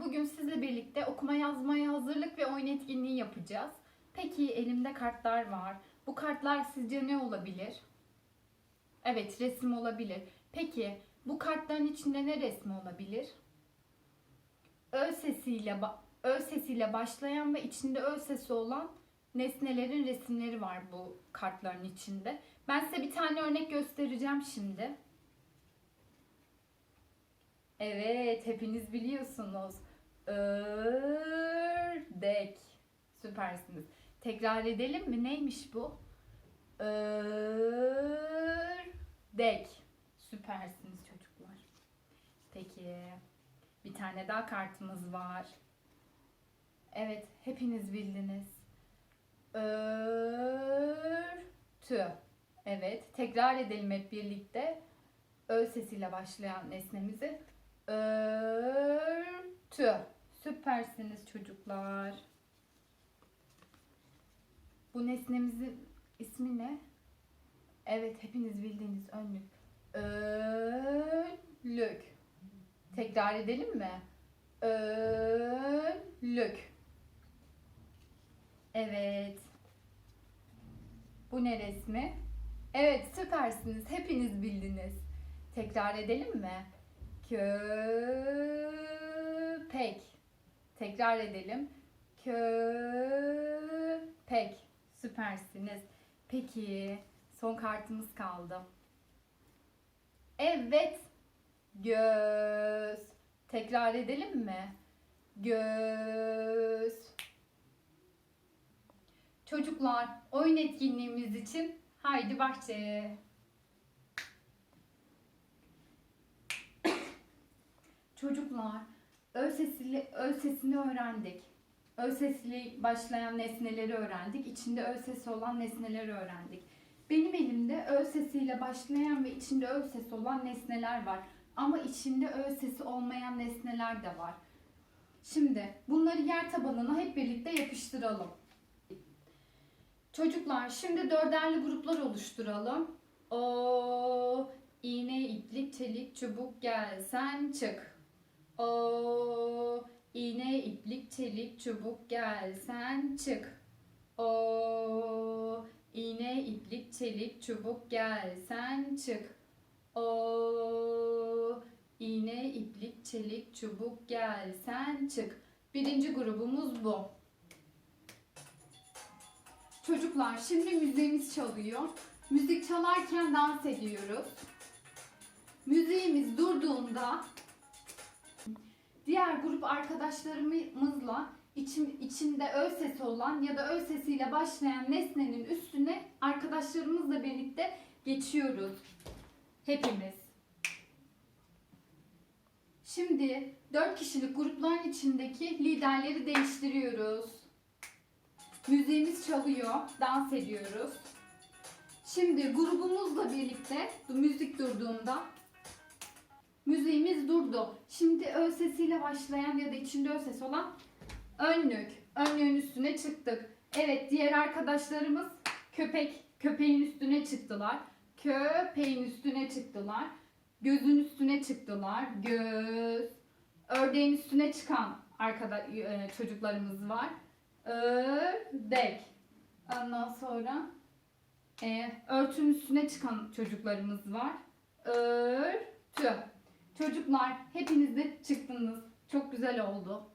Bugün sizle birlikte okuma yazmaya hazırlık ve oyun etkinliği yapacağız. Peki elimde kartlar var. Bu kartlar sizce ne olabilir? Evet, resim olabilir. Peki bu kartların içinde ne resmi olabilir? Ö sesiyle Ö sesiyle başlayan ve içinde Ö sesi olan nesnelerin resimleri var bu kartların içinde. Ben size bir tane örnek göstereceğim şimdi. Evet, hepiniz biliyorsunuz. Ördek. Süpersiniz. Tekrar edelim mi? Neymiş bu? Ördek. Süpersiniz çocuklar. Peki. Bir tane daha kartımız var. Evet, hepiniz bildiniz. Örtü. Evet, tekrar edelim hep birlikte. Ö sesiyle başlayan nesnemizi. Örtü. Süpersiniz çocuklar. Bu nesnemizin ismi ne? Evet, hepiniz bildiğiniz önlük. Önlük. Tekrar edelim mi? Önlük. Evet. Bu ne resmi? Evet, süpersiniz. Hepiniz bildiniz. Tekrar edelim mi? Köpek. Tekrar edelim. Köpek. Süpersiniz. Peki, son kartımız kaldı. Evet. Göz. Tekrar edelim mi? Göz. Çocuklar, oyun etkinliğimiz için haydi bahçeye. Çocuklar, ö sesiyle ö sesini öğrendik. Ö sesiyle başlayan nesneleri öğrendik. İçinde ö sesi olan nesneleri öğrendik. Benim elimde ö sesiyle başlayan ve içinde ö sesi olan nesneler var. Ama içinde ö sesi olmayan nesneler de var. Şimdi bunları yer tabanına hep birlikte yapıştıralım. Çocuklar şimdi dörderli gruplar oluşturalım. O iğne, iplik, çelik, çubuk gel sen çık. O iğne, iplik, çelik, çubuk gel sen çık. O iğne, iplik, çelik, çubuk gel sen çık. O iğne, iplik, çelik, çubuk gel sen çık. Birinci grubumuz bu. Çocuklar şimdi müziğimiz çalıyor. Müzik çalarken dans ediyoruz. Müziğimiz durduğunda diğer grup arkadaşlarımızla içim, içinde ö sesi olan ya da ö sesiyle başlayan nesnenin üstüne arkadaşlarımızla birlikte geçiyoruz. Hepimiz. Şimdi 4 kişilik grupların içindeki liderleri değiştiriyoruz. Müziğimiz çalıyor, dans ediyoruz. Şimdi grubumuzla birlikte müzik durduğunda müziğimiz durdu. Şimdi ö sesiyle başlayan ya da içinde ö ses olan önlük. Önlüğün üstüne çıktık. Evet diğer arkadaşlarımız köpek köpeğin üstüne çıktılar. Köpeğin üstüne çıktılar. Gözün üstüne çıktılar. Göz. Ördeğin üstüne çıkan arkada e, çocuklarımız var. Ördek. Ondan sonra e, örtünün üstüne çıkan çocuklarımız var. Örtü. Çocuklar hepiniz de çıktınız. Çok güzel oldu.